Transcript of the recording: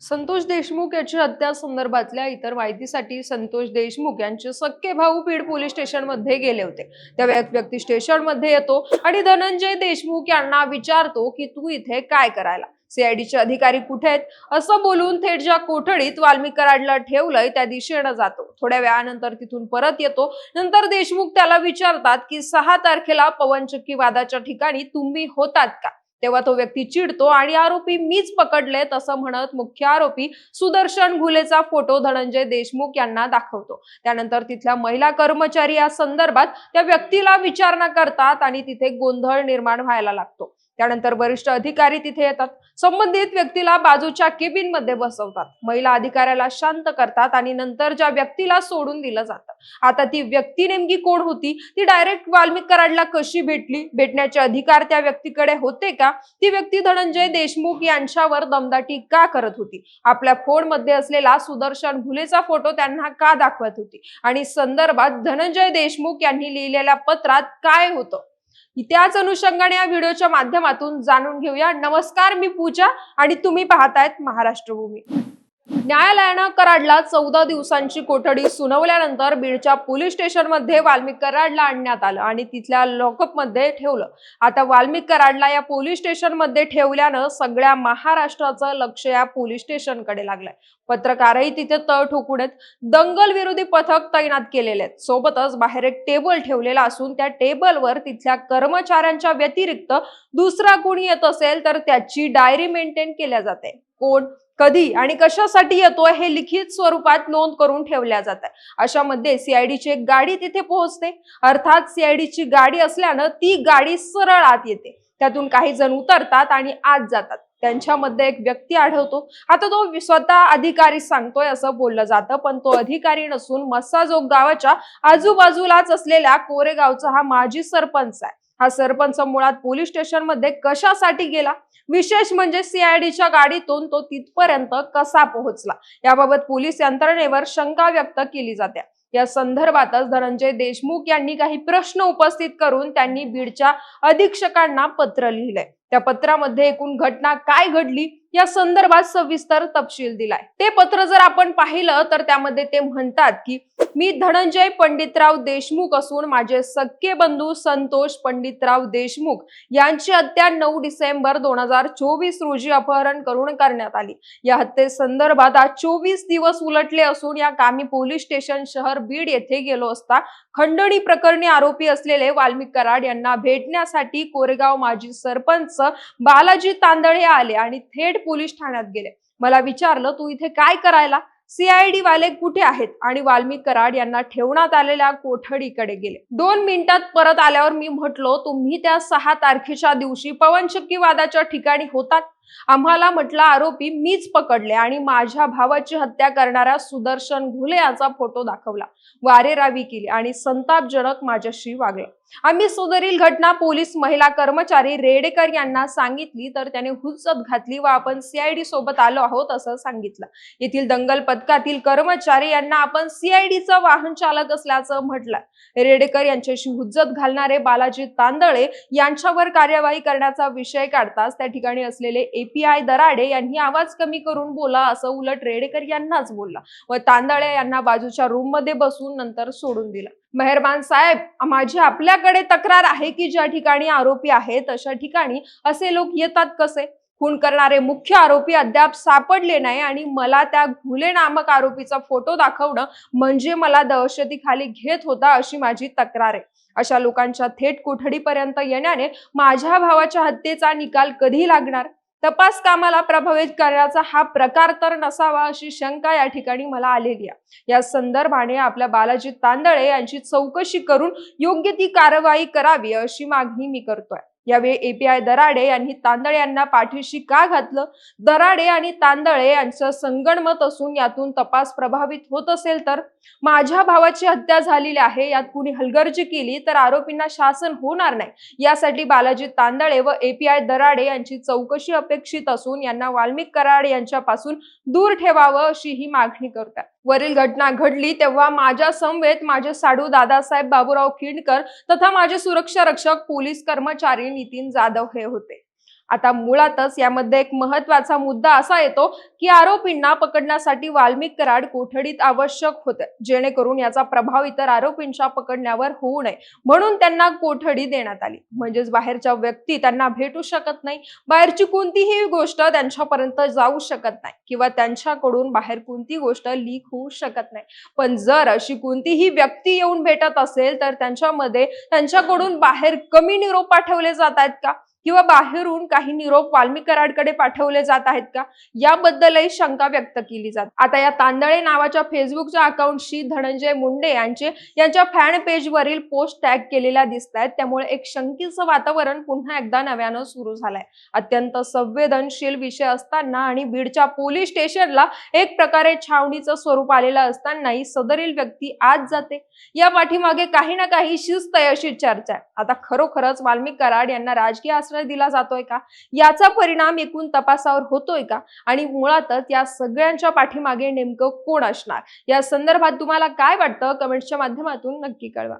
संतोष देशमुख याची हत्या संदर्भातल्या इतर माहितीसाठी संतोष देशमुख यांचे सख्खे भाऊ बीड पोलीस स्टेशनमध्ये गेले होते. त्या व्यक्ती स्टेशनमध्ये येतो आणि धनंजय देशमुख यांना विचारतो की तू इथे काय करायला? सीआयडीचे अधिकारी कुठे आहेत? असं बोलून थेट ज्या कोठडीत वाल्मिकराडला ठेवलंय त्या दिशेनं जातो. थोड्या वेळानंतर तिथून परत येतो. नंतर देशमुख त्याला विचारतात की सहा तारखेला पवन चक्कीवादाच्या ठिकाणी तुम्ही होतात का? तेव्हा तो व्यक्ती चिडतो आणि आरोपी मीच पकडलेत असं म्हणत मुख्य आरोपी सुदर्शन घुलेचा फोटो धनंजय देशमुख यांना दाखवतो. त्यानंतर तिथल्या महिला कर्मचारी या संदर्भात त्या व्यक्तीला विचारणा करतात आणि तिथे गोंधळ निर्माण व्हायला लागतो. त्यानंतर वरिष्ठ अधिकारी तिथे येतात. संबंधित व्यक्तीला बाजूच्या केबिनमध्ये बसवतात. महिला अधिकाऱ्याला शांत करतात आणि नंतर ज्या व्यक्तीला सोडून दिलं जातं. आता ती व्यक्ती नेमकी कोण होती? ती डायरेक्ट वाल्मिक कराडला कशी भेटली? भेटण्याचे अधिकार त्या व्यक्तीकडे होते का? ती व्यक्ती धनंजय देशमुख यांच्यावर दमदाटी का करत होती? आपल्या फोनमध्ये असलेला सुदर्शन भुलेचा फोटो त्यांना का दाखवत होती? आणि संदर्भात धनंजय देशमुख यांनी लिहिलेल्या पत्रात काय होतं? त्याच अनुषंगाने या व्हिडिओच्या माध्यमातून जाणून घेऊया. नमस्कार मी पूजा आणि तुम्ही पाहतायत महाराष्ट्र भूमी न्यायालयानं कराडला चौदा दिवसांची कोठडी सुनावल्यानंतर बीडच्या पोलीस स्टेशनमध्ये वाल्मिक कराडला आणण्यात आलं आणि तिथल्या लॉकअपमध्ये ठेवलं. आता वाल्मिक कराडला या पोलीस स्टेशनमध्ये ठेवल्यानं सगळ्या महाराष्ट्राचं लक्ष या पोलीस स्टेशनकडे लागलंय. पत्रकारही तिथे तळ ठोकून आहेत. दंगल विरोधी पथक तैनात केलेले आहेत. सोबतच बाहेर एक टेबल ठेवलेला असून त्या टेबलवर तिथल्या कर्मचाऱ्यांच्या व्यतिरिक्त दुसरा कोणी येत असेल तर त्याची डायरी मेंटेन केल्या जाते. कोण कधी आणि कशासाठी येतोय हे लिखित स्वरूपात नोंद करून ठेवल्या जात आहे अशामध्ये सीआयडीची एक गाडी तिथे पोहोचते. अर्थात सीआयडीची गाडी असल्यानं ती गाडी सरळ आत येते. त्यातून काही जण उतरतात आणि आत जातात. त्यांच्यामध्ये एक व्यक्ती आढळतो. आता तो स्वतः अधिकारी सांगतोय असं बोललं जातं पण तो अधिकारी नसून मस्साजोग गावाच्या आजूबाजूलाच असलेल्या कोरेगावचा हा माजी सरपंच आहे. हा सरपंच मुळात पोलीस स्टेशनमध्ये कशासाठी गेला? विशेष म्हणजे सीआयडीच्या गाडीतून तो तिथपर्यंत कसा पोहोचला? याबाबत पोलीस यंत्रणेवर शंका व्यक्त केली जाते. या संदर्भातच धनंजय देशमुख यांनी काही प्रश्न उपस्थित करून त्यांनी बीडच्या अधीक्षकांना पत्र लिहिलंय. त्या पत्रामध्ये एकूण घटना काय घडली? या संदर्भात सविस्तर तपशील दिलाय. ते पत्र जर आपण पाहिलं तर त्यामध्ये ते म्हणतात की मी धनंजय पंडितराव देशमुख असून माझे सख्खे बंधू संतोष पंडितराव देशमुख यांची हत्या नऊ डिसेंबर दोन हजार चोवीस रोजी अपहरण करून करण्यात आली. या हत्ये संदर्भात आज चोवीस दिवस उलटले असून या कामी पोलीस स्टेशन शहर बीड येथे गेलो असता खंडणी प्रकरणी आरोपी असलेले वाल्मिक कराड यांना भेटण्यासाठी कोरेगाव माजी सरपंच बालाजी तांदळे आले आणि थेट पोलीस ठाण्यात गेले. मला विचारलं तू इथे काय करायला? सीआयडी वाले कुठे आहेत? आणि वाल्मिक कराड यांना ठेवण्यात आलेल्या कोठडीकडे गेले. दोन मिनिटात परत आल्यावर मी म्हटलो तुम्ही त्या सहा तारखेच्या दिवशी पवनशक्की वादाच्या ठिकाणी होतात? आम्हाला म्हटला आरोपी मीच पकडले आणि माझ्या भावाची हत्या करणारा सुदर्शन घुले याचा फोटो दाखवला. वारेरावी केली आणि संतापजनक माझ्याशी वागलं. आम्ही सदरील घटना पोलीस महिला कर्मचारी रेडेकर यांना सांगितली तर त्याने हुज्जत घातली व आपण सीआयडी सोबत आलो आहोत असं सांगितलं. येथील दंगल पथकातील कर्मचारी यांना आपण सीआयडीचं वाहन चालक असल्याचं म्हटलं. रेडेकर यांच्याशी हुज्जत घालणारे बालाजी तांदळे यांच्यावर कार्यवाही करण्याचा विषय काढताच त्या ठिकाणी असलेले एपीआय दराडे यांनी आवाज कमी करून बोला असं उलट रेडेकर यांनाच बोलला. व तांदळे यांना बाजूच्या रूममध्ये बसून नंतर सोडून दिलं. मेहरबान साहेब माझी आपल्याकडे तक्रार आहे की ज्या ठिकाणी आरोपी आहेत अशा ठिकाणी असे लोक येतात कसे? खून करणारे मुख्य आरोपी अद्याप सापडले नाही आणि मला त्या घुले नामक आरोपीचा फोटो दाखवणं म्हणजे मला दहशतीखाली घेत होता अशी माझी तक्रार आहे. अशा लोकांच्या थेट कोठडीपर्यंत येण्याने माझ्या भावाच्या हत्येचा निकाल कधी लागणार? तपास कामाला प्रभावित करण्याचा हा प्रकार तर नसावा अशी शंका या ठिकाणी मला आलेली आहे. या संदर्भाने आपल्या बालाजी तांदळे यांची चौकशी करून योग्य ती कारवाई करावी अशी मागणी मी करतोय. यावेळी एपीआय दराडे यांनी तांदळे यांना पाठीशी का घातलं? दराडे आणि तांदळे यांचं संगणमत असून यातून तपास प्रभावित होत असेल तर? माझ्या भावाची हत्या झालेली आहे यात कुणी हलगर्जी केली तर आरोपींना शासन होणार नाही. यासाठी बालाजी तांदळे व एपीआय दराडे यांची चौकशी अपेक्षित असून यांना वाल्मिक कराड यांच्यापासून दूर ठेवावं अशी ही मागणी करतात. वरील घटना घडली तेव्हा माझ्या समवेत माझे साडू दादासाहेब बाबूराव खिंडकर तथा माझे सुरक्षा रक्षक पोलीस कर्मचारी नितीन जाधव हे होते. आता मुळातच यामध्ये एक महत्त्वाचा मुद्दा असा येतो की आरोपींना पकडण्यासाठी वाल्मिक कराड कोठडीत आवश्यक होते. जेणेकरून याचा प्रभाव इतर आरोपींच्या पकडण्यावर होऊ नये. म्हणून त्यांना कोठडी देण्यात आली. म्हणजेच बाहेरच्या व्यक्ती त्यांना भेटू शकत नाही. बाहेरची कोणतीही गोष्ट त्यांच्यापर्यंत जाऊ शकत नाही. किंवा त्यांच्याकडून बाहेर कोणती गोष्ट लीक होऊ शकत नाही. पण जर अशी कोणतीही व्यक्ती येऊन भेटत असेल तर त्यांच्यामध्ये त्यांच्याकडून बाहेर कमी निरोप पाठवले जात आहेत का? किंवा बाहेरून काही निरोप वाल्मिक कराडकडे पाठवले जात आहेत का? याबद्दलही शंका व्यक्त केली जात. आता या तांदळे नावाच्या फेसबुकच्या अकाउंटशी धनंजय मुंडे यांचे यांच्या फॅन पेजवरील पोस्ट टॅग केलेल्या दिसत आहेत. त्यामुळे एक शंकीचं वातावरण पुन्हा एकदा नव्यानं सुरू झालंय. अत्यंत संवेदनशील विषय असताना आणि बीडच्या पोलीस स्टेशनला एक प्रकारे छावणीचं स्वरूप आलेलं असतानाही सदरील व्यक्ती आज जाते. या पाठीमागे काही ना काही शिस्त अशी चर्चा आहे. आता खरोखरच वाल्मिक कराड यांना राजकीय आश्रय दिला जातोय का? याचा परिणाम एकूण तपासावर होतोय का? आणि मुळातच या सगळ्यांच्या पाठीमागे नेमकं कोण असणार? या संदर्भात तुम्हाला काय वाटतं? कमेंट्सच्या माध्यमातून नक्की कळवा.